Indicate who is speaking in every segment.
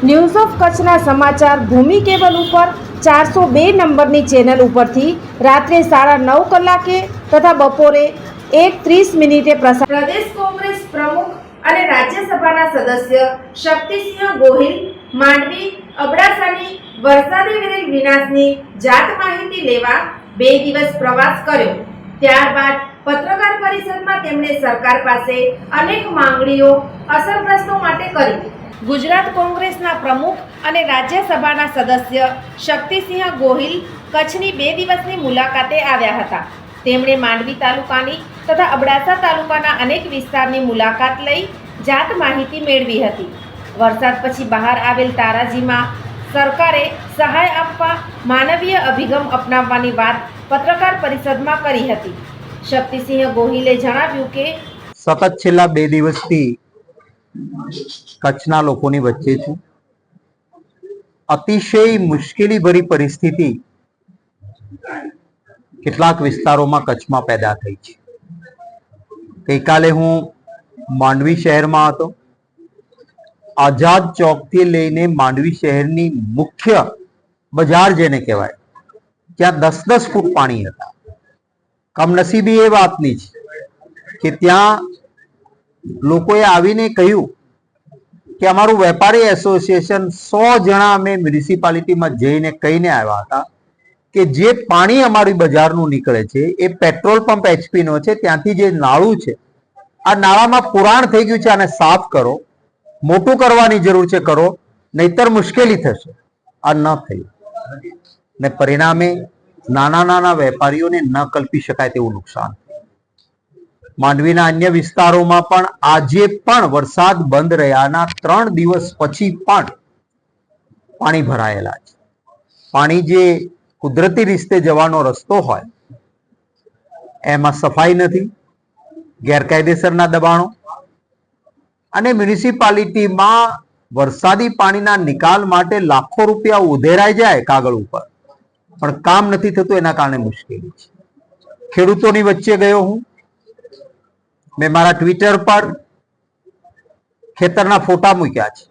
Speaker 1: news of કચ્છના સમાચાર ભૂમિ cable ઉપર ચારસો બે નંબરની ચેનલ ઉપરથી રાત્રે સાડા નવ કલાકે તથા બપોરે એક ત્રીસ મિનિટે પ્રસાર પ્રદેશ કોંગ્રેસ પ્રમુખ અને રાજ્યસભાના સદસ્ય શક્તિસિંહ ગોહિલ, માંડવી, અબડાસાની વરસાદી વિરેલ વિનાશની જાત માહિતી લેવા બે દિવસ પ્રવાસ કર્યો. ત્યારબાદ પત્રકાર પરિષદમાં તેમણે સરકાર પાસે અનેક માંગણીઓ અસરગ્રસ્તો માટે કરી. ગુજરાત કોંગ્રેસના પ્રમુખ અને રાજ્યસભાના સદસ્ય શક્તિસિંહ ગોહિલ કચ્છની બે દિવસની મુલાકાતે આવ્યા હતા. તેમણે માંડવી તાલુકાની તથા અબડાસા તાલુકાના અનેક વિસ્તારની મુલાકાત લઈ જાત માહિતી મેળવી હતી. વરસાદ પછી બહાર આવેલ તારાજીમાં સરકારે સહાય આપવા માનવીય અભિગમ અપનાવવાની વાત પત્રકાર પરિષદમાં કરી હતી. શક્તિસિંહ ગોહિલે જણાવ્યું કે
Speaker 2: સતત છેલ્લા બે દિવસથી કચ્છના લોકોની વચ્ચે છું. અતિશય મુશ્કેલી ભરી પરિસ્થિતિ કેટલાક વિસ્તારોમાં કચ્છમાં પેદા થઈ છે. ગઈકાલે હું માંડવી શહેરમાં હતો. આઝાદ ચોકથી લઈને માંડવી શહેરની મુખ્ય બજાર જેને કહેવાય, ત્યાં દસ દસ ફૂટ પાણી હતા. કમનસીબી એ વાતની છે કે ત્યાં લોકોએ આવીને કહ્યું કે અમારું વેપારી એસોસિએશન સો જણા અમે મ્યુનિસિપાલિટીમાં જઈને કહીને આવ્યા હતા કે જે પાણી અમારી બજારનું નીકળે છે, એ પેટ્રોલ પંપ એચપીનો છે, ત્યાંથી જે નાળું છે, આ નાળામાં પુરાણ થઈ ગયું છે, આને સાફ કરો, મોટું કરવાની જરૂર છે, કરો, નહીતર મુશ્કેલી થશે. આ ન થયું. ને પરિણામે નાના નાના વેપારીઓને ન કલ્પી શકાય તેવું નુકસાન માંડવીના અન્ય વિસ્તારોમાં પણ આજે પણ વરસાદ બંધ રહ્યાના ત્રણ દિવસ પછી પણ પાણી ભરાયેલા છે. પાણી જે કુદરતી રીતે જવાનો રસ્તો હોય, એમાં સફાઈ નથી, ગેરકાયદેસરના દબાણો અને મ્યુનિસિપાલિટીમાં વરસાદી પાણીના નિકાલ માટે લાખો રૂપિયા ઉધેરાઈ જાય કાગળ ઉપર. પણ કામ નથી થતું, એના કારણે મુશ્કેલી છે. ખેડૂતોની વચ્ચે ગયો હું. મેં મારા ટ્વિટર પર ખેતરના ફોટા મૂક્યા છે.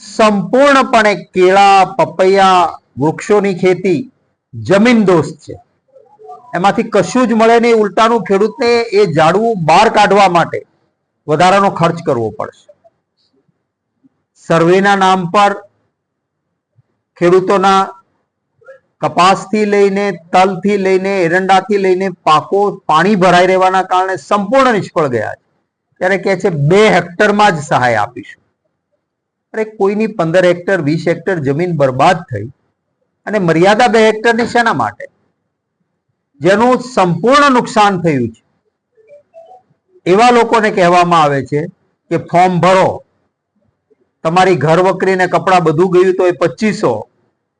Speaker 2: સંપૂર્ણપણે કેળા, પપૈયા, વૃક્ષોની ખેતી જમીન દોસ્ત છે. એમાંથી કશું જ મળે નહીં, ઉલટાનું ખેડૂતને એ ઝાડવું બહાર કાઢવા માટે વધારાનો ખર્ચ કરવો પડશે. સર્વેના નામ પર ખેડૂતોના કપાસથી લઈને તલથી લઈને એરંડાથી લઈને પાકો પાણી ભરાઈ રહેવાના કારણે સંપૂર્ણ નિષ્ફળ ગયા છે. ત્યારે કહે છે, બે હેક્ટરમાં જ સહાય આપીશું. અરે કોઈની પંદર હેક્ટર, વીસ હેક્ટર જમીન બરબાદ થઈ અને મર્યાદા બે હેક્ટરની શેના માટે? જેનું સંપૂર્ણ નુકસાન થયું છે. એવા લોકોને કહેવામાં આવે છે કે ફોર્મ ભરો. તમારી ઘર વકરીને કપડાં બધું ગયું તો એ પચીસો.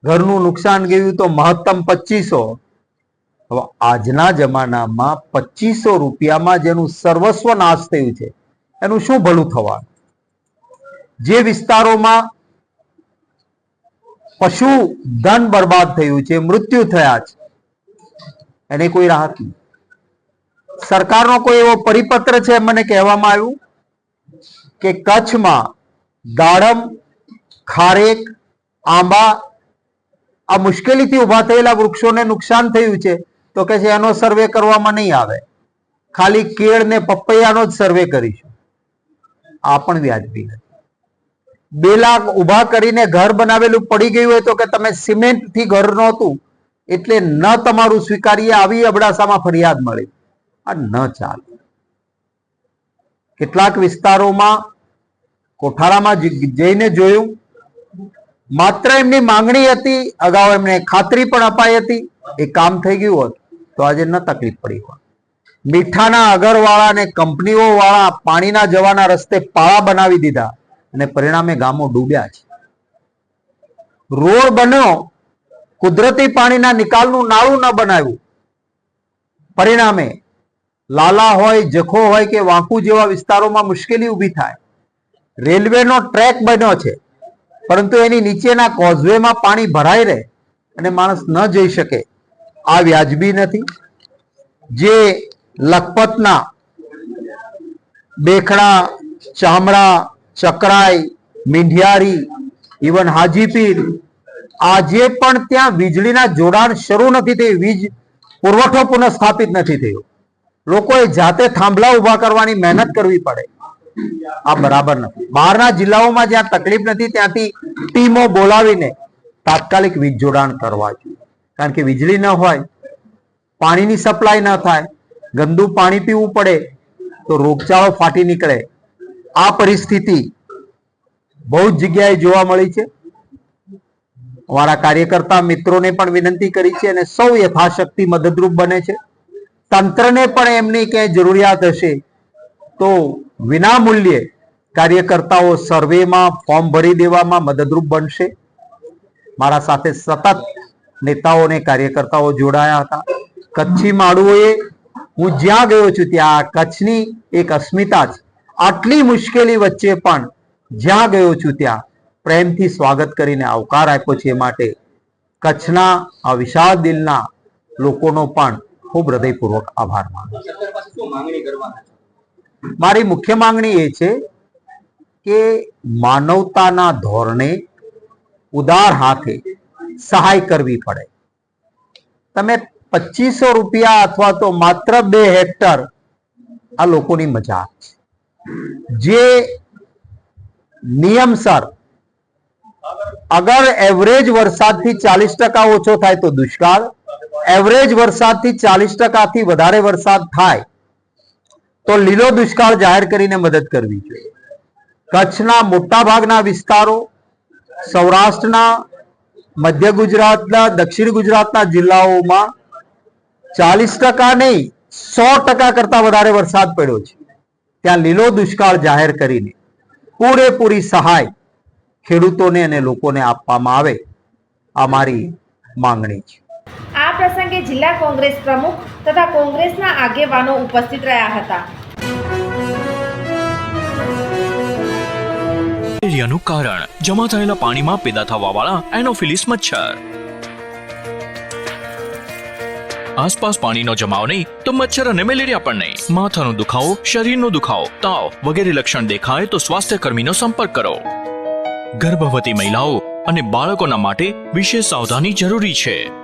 Speaker 2: ઘરનું નુકસાન ગયું તો મહત્તમ પચીસો. હવે આજના જમાનામાં પચીસો રૂપિયામાં જેનું સર્વસ્વ નાશ થયું છે. એનું શું ભલું થવાનું? જે વિસ્તારોમાં પશુ ધન બરબાદ થયું છે, મૃત્યુ થયા છે, એને કોઈ રાહત નહીં. સરકારનો કોઈ એવો પરિપત્ર છે મને કહેવામાં આવ્યું કે કચ્છમાં દાડમ, ખારેક, આંબા આ મુશ્કેલીથી ઊભા થયેલા વૃક્ષોને નુકસાન થયું છે, તો કે છે એનો સર્વે કરવામાં નહીં આવે. ખાલી કેળ ને પપૈયાનો જ સર્વે કરીશું. આ પણ વ્યાજબી નથી. બે લાખ ઊભા કરીને ઘર બનાવેલું પડી ગયું હોય તો કે તમે સિમેન્ટથી ઘર નહોતું, એટલે ન તમારું સ્વીકારીએ આવી અબડાસામાં ફરિયાદ મળી. આ ન ચાલે. કેટલાક વિસ્તારોમાં કોઠારામાં જઈને જોયું માત્ર એમની માંગણી હતી, અગાઉ એમને ખાતરી પણ અપાઈ હતી, એ કામ થઈ ગયું હોત તો આજે ન તકલીફ પડી હોત. મીઠાના અગરવાળા ને કંપનીઓ વાળા પાણીના જવાના રસ્તે પાળા બનાવી દીધા અને પરિણામે ગામો ડૂબ્યા છે. રોડ બન્યો, કુદરતી પાણીના નિકાલનું નાળું ન બનાવ્યું. પરિણામે લાલા હોય, જખો હોય કે વાંકુ જેવા વિસ્તારોમાં મુશ્કેલી ઊભી થાય. રેલવેનો ટ્રેક બન્યો છે. પરંતુ એની નીચેના કોઝવેમાં પાણી ભરાઈ રહે અને માણસ ન જઈ શકે. આ વ્યાજબી નથી. જે લખપતના બેખડા, ચામડા, ચકરાઈ, મીંઢિયારી ઇવન હાજીપીર આજે પણ ત્યાં વીજળીના જોડાણ શરૂ નથી થયું વીજ પુરવઠો પુનઃસ્થાપિત નથી થયો. લોકોએ જાતે થાંભલા ઊભા કરવાની મહેનત કરવી પડે. આ બરાબર નથી. બહારના જિલ્લાઓમાં જ્યાં તકલીફ નથી, ત્યાંથી ટીમો બોલાવીને તાત્કાલિક વીજ જોડાણ કરવા જોઈએ. કારણ કે વીજળી ન હોય, પાણીની સપ્લાય ન થાય, ગંદુ પાણી પીવું પડે, તો રોગચાળો ફાટી નીકળે. આ પરિસ્થિતિ બહુ જ જગ્યાએ જોવા મળી છે. અમારા કાર્યકર્તા મિત્રોને પણ વિનંતી કરી છે અને સૌ યથાશક્તિ મદદરૂપ બને છે. તંત્રને પણ એમની ક્યાંય જરૂરિયાત હશે, તો વિના મૂલ્યે કાર્યકર્તાઓ સર્વેમાં ફોર્મ ભરી દેવામાં મદદરૂપ બનશે મારા સાથે સતત નેતાઓ અને કાર્યકર્તાઓ જોડાયા હતા કચ્છી માળુઓએ, હું જ્યાં ગયો છું ત્યાં કચ્છની એક અસ્મિતા છે આટલી મુશ્કેલી વચ્ચે પણ જ્યાં ગયો છું ત્યાં પ્રેમથી સ્વાગત કરીને આવકાર આપ્યો છે માટે કચ્છના આ વિશાળ દિલના લોકોનો પણ ખૂબ હૃદયપૂર્વક આભાર માનું. મારી મુખ્ય માંગણી એ છે કે માનવતાના ધોરણે ઉદાર હાથે સહાય કરવી પડે. તમે પચીસો રૂપિયા અથવા તો માત્ર બે હેક્ટર આ લોકોની મજાક છે. જે નિયમસર અગર એવરેજ વરસાદથી ચાલીસ ટકા ઓછો થાય તો દુષ્કાળ એવરેજ વરસાદથી ચાલીસ ટકાથી વધારે વરસાદ થાય તો લીલો દુષ્કાળ જાહેર કરીને મદદ કરવી જોઈએ. કચ્છના મોટા ભાગના વિસ્તારો, સૌરાષ્ટ્રના, મધ્ય ગુજરાતના, દક્ષિણ ગુજરાતના જિલ્લાઓમાં ચાલીસ ટકા નહીં, સો ટકા કરતા વધારે વરસાદ પડ્યો છે. ત્યાં લીલો દુષ્કાળ જાહેર કરીને પૂરેપૂરી સહાય ખેડૂતોને અને લોકોને આપવામાં આવે, આ મારી માંગણી છે.
Speaker 1: પ્રસંગે જિલ્લા કોંગ્રેસ પ્રમુખ તથા કોંગ્રેસના આગેવાનો ઉપસ્થિત રહ્યા હતા.
Speaker 3: મેલેરિયાનું કારણ, જમા થયેલા પાણીમાં પેદા થવાવાળા એનોફિલિસ મચ્છર. આસપાસ પાણીનો જમાવ નહીં, તો મચ્છર અને મેલેરિયા પણ નહીં. માથાનો દુખાવો, શરીરનો દુખાવો, તાવ વગેરે લક્ષણ દેખાય તો સ્વાસ્થ્ય કર્મીનો સંપર્ક કરો. ગર્ભવતી મહિલાઓ અને બાળકોના માટે વિશેષ સાવધાની જરૂરી છે.